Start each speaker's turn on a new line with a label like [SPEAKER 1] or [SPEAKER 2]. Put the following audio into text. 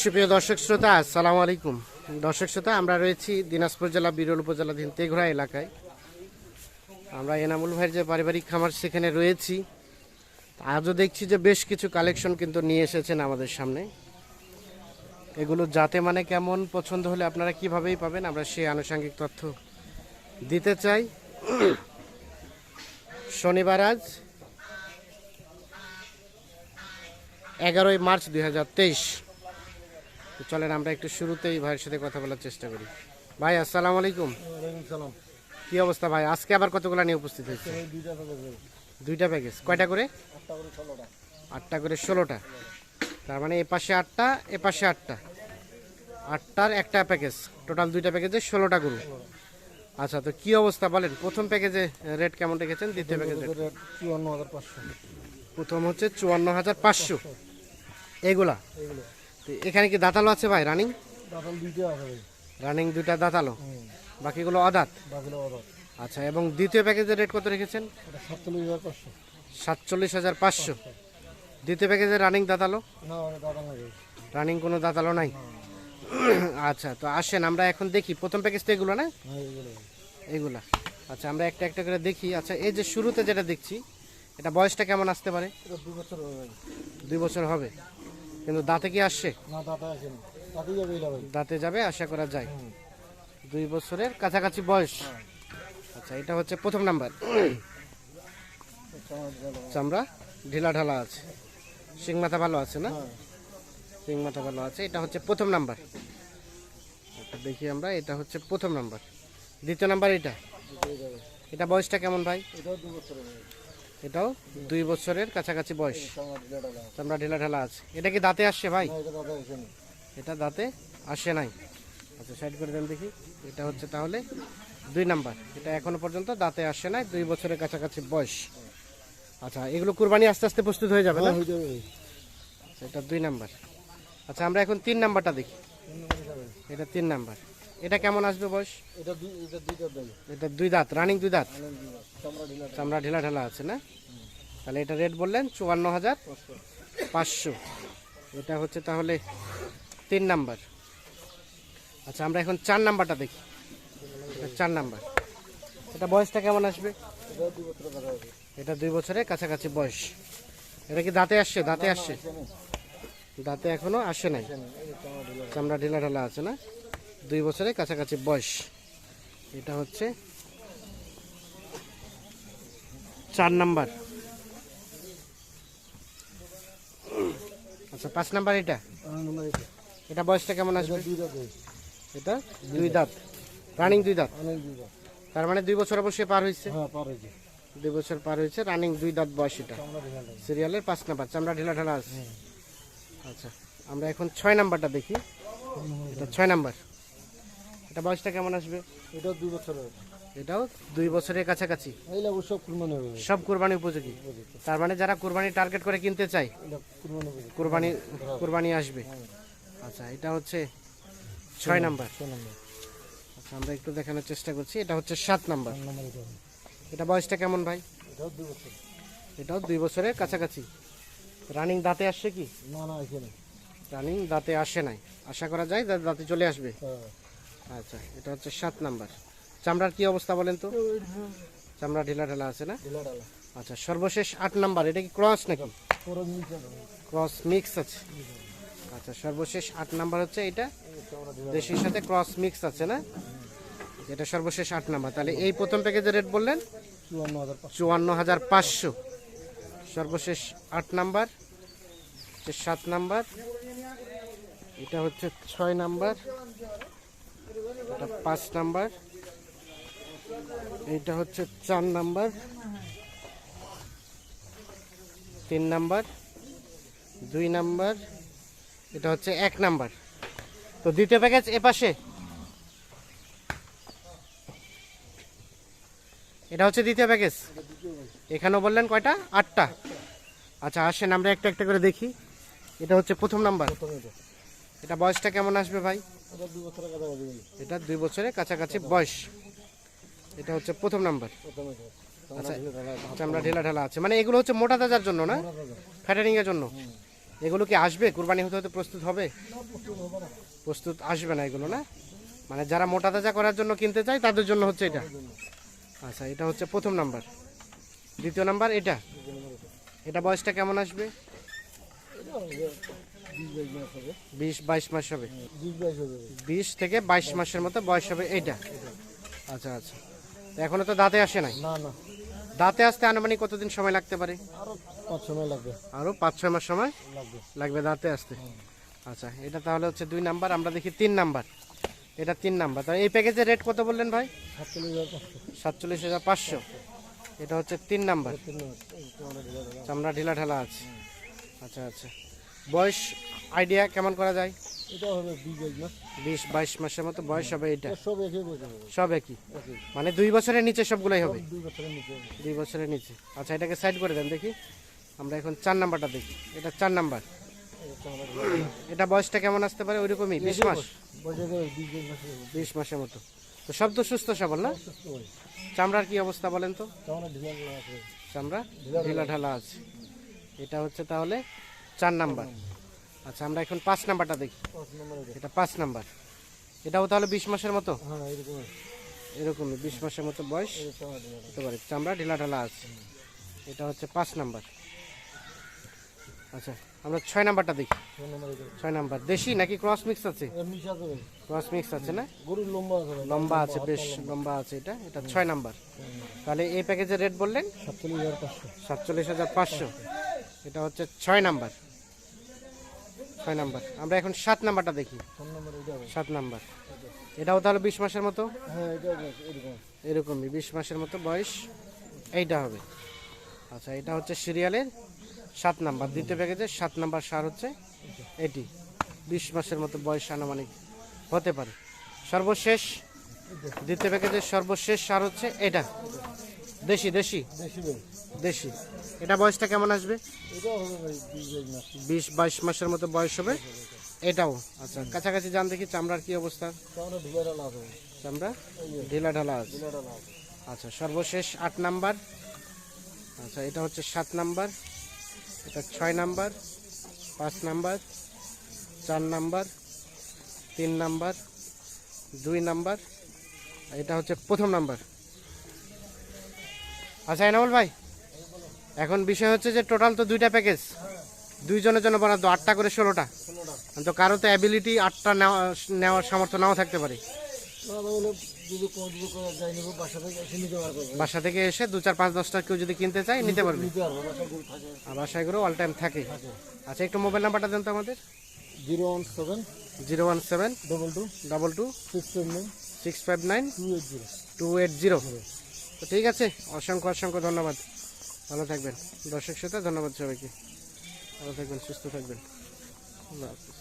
[SPEAKER 1] সুপ্রিয় দর্শক শ্রোতা, আসসালামু আলাইকুম। দর্শক শ্রোতা, আমরা রয়েছি দিনাজপুর জেলা, বিরল উপজেলাধীন তেঘরা এলাকায়। আমরা এনামুল ভাইয়ের যে পারিবারিক খামার, সেখানে রয়েছি। আজও দেখছি যে বেশ কিছু কালেকশন কিন্তু নিয়ে এসেছেন আমাদের সামনে। এগুলো যাতে মানে কেমন, পছন্দ হলে আপনারা কিভাবেই পাবেন, আমরা সেই আনুষঙ্গিক তথ্য দিতে চাই। শনিবার আজ এগারোই মার্চ দুই হাজার তেইশ। তো চলেন আমরা একটু শুরুতেই ভাইয়ের সাথে কথা বলার চেষ্টা করি। ভাই আসসালামু আলাইকুম। কি অবস্থা ভাই? আজকে আবার কতগুলো নিয়ে উপস্থিত হয়েছে?
[SPEAKER 2] দুইটা
[SPEAKER 1] প্যাকেজ কয়টা করে?
[SPEAKER 2] আটটা করে ষোলোটা।
[SPEAKER 1] তার মানে এ পাশে আটটা এ পাশে আটটা। আটটার একটা প্যাকেজ টোটাল দুইটা প্যাকেজে ষোলোটা গরু। আচ্ছা তো কি অবস্থা বলেন? প্রথম প্যাকেজে রেট কেমন রেখেছেন? দ্বিতীয় প্যাকেজে প্রথম হচ্ছে চুয়ান্ন হাজার পাঁচশো। এগুলা?
[SPEAKER 2] এগুলো।
[SPEAKER 1] তো এখানে কি দাঁতালো আছে ভাই রানিং
[SPEAKER 2] দাঁতাল দুইটা আছে ভাই।
[SPEAKER 1] রানিং দুইটা দাঁতালো? বাকিগুলো অদাঁত? আচ্ছা এবং দ্বিতীয় প্যাকেজের রেট কত রেখেছেন?
[SPEAKER 2] সাতচল্লিশ হাজার পাঁচশো।
[SPEAKER 1] সাতচল্লিশ হাজার পাঁচশো। দ্বিতীয় প্যাকেজের রানিং দাঁতালো?
[SPEAKER 2] না
[SPEAKER 1] রানিং কোনো দাঁতালো নাই? আচ্ছা তো আসেন আমরা এখন দেখি। প্রথম প্যাকেজ তো এগুলো না?
[SPEAKER 2] হ্যাঁ এগুলো
[SPEAKER 1] আচ্ছা আমরা একটা একটা করে দেখি। আচ্ছা এই যে শুরুতে যেটা দেখছি এটা বয়সটা কেমন আসতে পারে? দুই বছর হবে। কিন্তু দাঁতে কি আসছে?
[SPEAKER 2] না দাঁতা যাবে এটা ভাই
[SPEAKER 1] দাঁতে যাবে আশা করা যায়। দুই বছরের কাছাকাছি বয়স। আচ্ছা এটা হচ্ছে প্রথম নাম্বার।
[SPEAKER 2] চামড়া দিতে
[SPEAKER 1] ঢিলা ঢালা আছে। শিং মাথা ভালো আছে না?
[SPEAKER 2] হ্যাঁ।
[SPEAKER 1] শিং মাথা ভালো আছে এটা হচ্ছে প্রথম নাম্বার। আচ্ছা, দেখি আমরা এটা হচ্ছে প্রথম নাম্বার। দ্বিতীয় নাম্বার এটা? এটা বয়সটা কেমন
[SPEAKER 2] দু ভাই
[SPEAKER 1] এটাও দুই বছরের কাছাকাছি বয়স।
[SPEAKER 2] চামড়া
[SPEAKER 1] ঢেলা ঢিলা আছে। এটা কি দাঁতে আসছে ভাই?
[SPEAKER 2] এটা দাঁতা না
[SPEAKER 1] আসে নাই। আচ্ছা সাইড করে দেন দেখি। এটা হচ্ছে তাহলে দুই নাম্বার। এটা এখনও পর্যন্ত দাঁতে আসে নাই দুই বছরের কাছাকাছি বয়স। আচ্ছা এগুলো কুরবানি আস্তে আস্তে প্রস্তুত হয়ে যাবে না?
[SPEAKER 2] হ্যাঁ ভাই
[SPEAKER 1] আচ্ছা, এটা দুই নাম্বার। আচ্ছা আমরা এখন তিন নাম্বারটা দেখি। এটা তিন নাম্বার। এটা কেমন আসবে বয়স?
[SPEAKER 2] এটা দুই এটা
[SPEAKER 1] এটা দুই দাঁত রানিং দুই দাঁত?
[SPEAKER 2] চামড়া ঢিলা
[SPEAKER 1] ঢালা। আছে না? তাহলে এটা রেট বললেন চুয়ান্ন হাজার
[SPEAKER 2] পাঁচশো।
[SPEAKER 1] এটা হচ্ছে তাহলে তিন নাম্বার। আচ্ছা আমরা এখন চার নাম্বারটা দেখি। এটা চার নাম্বার। এটা বয়সটা কেমন আসবে? এটা দুই বছরের কাছাকাছি। বয়স। এটা কি দাঁতে আসছে? দাঁতে আসছে? দাঁতে এখনও আসে নাই? চামড়া ঢিলা ঢালা আছে না? দুই বছরের কাছাকাছি বয়স। এটা হচ্ছে চার নাম্বার। আচ্ছা পাঁচ নাম্বার এটা? এটা। বয়সটা কেমন আসবে? এটা দুই দাঁত। রানিং দুই দাঁত? তার মানে দুই বছর অবশ্যই পার হয়েছে?
[SPEAKER 2] হ্যাঁ
[SPEAKER 1] দুই বছর পার হয়েছে রানিং দুই দাঁত বয়স এটা। সিরিয়ালের পাঁচ নাম্বার চামড়া ঢিলা ঢালা আছে। আচ্ছা আমরা এখন ছয় নাম্বারটা দেখি। এটা। ছয় নাম্বার। এটা বয়সটা কেমন আসবে?
[SPEAKER 2] এটাও দুই বছর হবে
[SPEAKER 1] এটাও দুই বছরের কাছাকাছি।
[SPEAKER 2] সব কুরবানি
[SPEAKER 1] সব কোরবানি উপযোগী। তার মানে যারা কোরবানি টার্গেট করে কিনতে চায়
[SPEAKER 2] কুরবানি
[SPEAKER 1] কোরবানি আসবে। আচ্ছা এটা হচ্ছে ছয় নাম্বার। আচ্ছা আমরা একটু দেখানোর চেষ্টা করছি। এটা হচ্ছে সাত নাম্বার।
[SPEAKER 2] নম্বর এটা
[SPEAKER 1] বয়সটা কেমন ভাই?
[SPEAKER 2] এটাও দুই বছর।
[SPEAKER 1] এটাও দুই বছরের কাছাকাছি। রানিং দাঁতে আসছে কি?
[SPEAKER 2] না না
[SPEAKER 1] রানিং দাঁতে আসে নাই। আশা করা যায় দাঁতে চলে আসবে।
[SPEAKER 2] হ্যাঁ।
[SPEAKER 1] আচ্ছা এটা হচ্ছে সাত নাম্বার। চামড়ার কি অবস্থা বলেন তো? চামড়া ঢিলা ঢালা আছে না? আচ্ছা সর্বশেষ আট নাম্বার এটা কি ক্রস নাকি। ক্রস মিক্স আছে। আচ্ছা সর্বশেষ আট নাম্বার হচ্ছে এটা? দেশির সাথে ক্রস মিক্স আছে না? এটা সর্বশেষ আট নাম্বার। তাহলে এই প্রথম প্যাকেজের রেট বললেন?
[SPEAKER 2] চুয়ান্ন হাজার পাঁচশো।
[SPEAKER 1] সর্বশেষ আট নাম্বার সাত নাম্বার। এটা হচ্ছে ছয় নাম্বার। এটা পাঁচ নাম্বার। এইটা হচ্ছে চার নাম্বার। তিন নাম্বার। দুই নাম্বার। এটা হচ্ছে এক নাম্বার। তো দ্বিতীয় প্যাকেজ এ পাশে। এটা হচ্ছে দ্বিতীয় প্যাকেজ এখানেও বললেন কয়টা? আটটা। আচ্ছা আসেন আমরা একটা একটা করে দেখি। এটা হচ্ছে প্রথম নাম্বার।
[SPEAKER 2] এটা
[SPEAKER 1] বয়সটা কেমন আসবে ভাই?
[SPEAKER 2] এটা দুই বছরের
[SPEAKER 1] কাছাকাছি বয়স। এটা হচ্ছে প্রথম নাম্বার। আচ্ছা
[SPEAKER 2] চামড়া ঢিলা
[SPEAKER 1] ঢেলা ঢালা আছে। মানে এগুলো হচ্ছে মোটা তাজার জন্য না? ফ্যাটারিং এর জন্য? এগুলো কি আসবে? কুরবানি হতে হতে প্রস্তুত হবে?
[SPEAKER 2] প্রস্তুত
[SPEAKER 1] আসবে না এগুলো না? মানে যারা মোটা তাজা করার জন্য কিনতে চায়, তাদের জন্য হচ্ছে এটা। আচ্ছা এটা হচ্ছে প্রথম নাম্বার। দ্বিতীয় নাম্বার, এটা? এটা বয়সটা কেমন আসবে?
[SPEAKER 2] বিশ বাইশ মাস হবে।
[SPEAKER 1] বিশ বাইশ মাস হবে।
[SPEAKER 2] বিশ
[SPEAKER 1] থেকে বাইশ মাসের মতো বয়স হবে এইটা। আচ্ছা আচ্ছা। এখনও তো দাঁতে আসে নাই?
[SPEAKER 2] না না।
[SPEAKER 1] দাঁতে আসতে আনুমানিক কতদিন সময় লাগতে পারে? আরও পাঁচ ছয় মাস সময়
[SPEAKER 2] লাগবে।
[SPEAKER 1] দাঁতে আসতে। আচ্ছা এটা তাহলে হচ্ছে দুই নাম্বার আমরা দেখি তিন নাম্বার। এটা তিন নাম্বার। তাহলে এই প্যাকেজের রেট কত বললেন ভাই?
[SPEAKER 2] সাতচল্লিশ হাজার পাঁচশো।
[SPEAKER 1] এটা হচ্ছে তিন নাম্বার। চামড়া ঢিলা ঢালা আছে। আচ্ছা আচ্ছা। বয়স আইডিয়া কেমন করা যায়?
[SPEAKER 2] এটা হবে বিশ বাইশ
[SPEAKER 1] মাসের মতো বয়স হবে এটা?
[SPEAKER 2] সব একই
[SPEAKER 1] সব একই? মানে দুই বছরের নিচে সবগুলোই হবে?
[SPEAKER 2] দুই বছরের নিচে
[SPEAKER 1] দুই বছরের নিচে। আচ্ছা এটাকে সাইড করে দেন দেখি। আমরা এখন চার নাম্বারটা দেখি। এটা চার নাম্বার। এটা বয়সটা কেমন আসতে পারে? ওইরকমই বিশ মাস?
[SPEAKER 2] বিশ
[SPEAKER 1] মাসের মতো। তো সব তো সুস্থ সবল না? চামড়ার কি অবস্থা বলেন তো? চামড়া ঢিলা ঢালা আছে। এটা হচ্ছে তাহলে চার নাম্বার। আচ্ছা আমরা এখন পাঁচ নাম্বারটা দেখি।
[SPEAKER 2] এটা
[SPEAKER 1] পাঁচ নাম্বার। এটাও তাহলে বিশ মাসের মতো?
[SPEAKER 2] হ্যাঁ
[SPEAKER 1] এরকমই। বিশ মাসের মতো বয়স? হতে পারে। চামড়া ঢিলা ঢালা আছে। এটা হচ্ছে পাঁচ নাম্বার। আচ্ছা আমরা ছয় নাম্বারটা দেখি।
[SPEAKER 2] ছয় নম্বর
[SPEAKER 1] দেশি নাকি ক্রস মিক্স আছে। ক্রস মিক্স আছে না?
[SPEAKER 2] লম্বা আছে
[SPEAKER 1] লম্বা আছে বেশ লম্বা আছে এটা। এটা ছয় নাম্বার। তাহলে এই প্যাকেজের রেট বললেন?
[SPEAKER 2] সাতচল্লিশ হাজার পাঁচশো।
[SPEAKER 1] এটা হচ্ছে ছয় নাম্বার। ছয় নাম্বার। আমরা এখন সাত নাম্বারটা দেখি। সাত নাম্বার। এটাও তাহলে বিশ মাসের মতো? এরকমই, বিশ মাসের মতো বয়স। এইটা হবে। আচ্ছা এটা হচ্ছে সিরিয়ালের সাত নাম্বার। দ্বিতীয় প্যাকেজের সাত নাম্বার সার হচ্ছে এটি। বিশ মাসের মতো বয়স আনুমানিক হতে পারে। সর্বশেষ, দ্বিতীয় প্যাকেজের সর্বশেষ সার হচ্ছে এটা। দেশি দেশি? দেশি এটা বয়সটা কেমন আসবে?
[SPEAKER 2] বিশ বাইশ
[SPEAKER 1] মাসের মতো বয়স হবে? এটাও? আচ্ছা। কাছাকাছি যান দেখি চামড়ার কি অবস্থা। চামড়া ঢিলা ঢালা আছে। আচ্ছা সর্বশেষ আট নাম্বার। আচ্ছা এটা হচ্ছে সাত নাম্বার। এটা ছয় নাম্বার পাঁচ নাম্বার চার নাম্বার তিন নাম্বার দুই নাম্বার। এটা হচ্ছে প্রথম নাম্বার। আচ্ছা এনামুল ভাই এখন বিষয় হচ্ছে যে টোটাল তো দুইটা প্যাকেজ দুইজনের জন্য বরাদ্দ আটটা করে ষোলোটা। তো কারও তো অ্যাবিলিটি আটটা নেওয়া নেওয়ার সামর্থ্য নাও থাকতে পারে।
[SPEAKER 2] বাসা থেকে এসে
[SPEAKER 1] দু চার পাঁচ দশটা কেউ যদি কিনতে চায় নিতে পারবে। আর বাসায় করে অল টাইম থাকে। আচ্ছা একটু মোবাইল নাম্বারটা দেন তো আমাদের।
[SPEAKER 2] Zero one seven
[SPEAKER 1] zero one seven
[SPEAKER 2] double two
[SPEAKER 1] double two
[SPEAKER 2] six seven nine
[SPEAKER 1] six five nine
[SPEAKER 2] two eight zero.
[SPEAKER 1] Two eight zero. তো ঠিক আছে, অসংখ্য অসংখ্য ধন্যবাদ। ভালো থাকবেন। দর্শক শ্রোতা, ধন্যবাদ সবাইকে। ভালো থাকবেন, সুস্থ থাকবেন। আল্লাহ হাফিজ।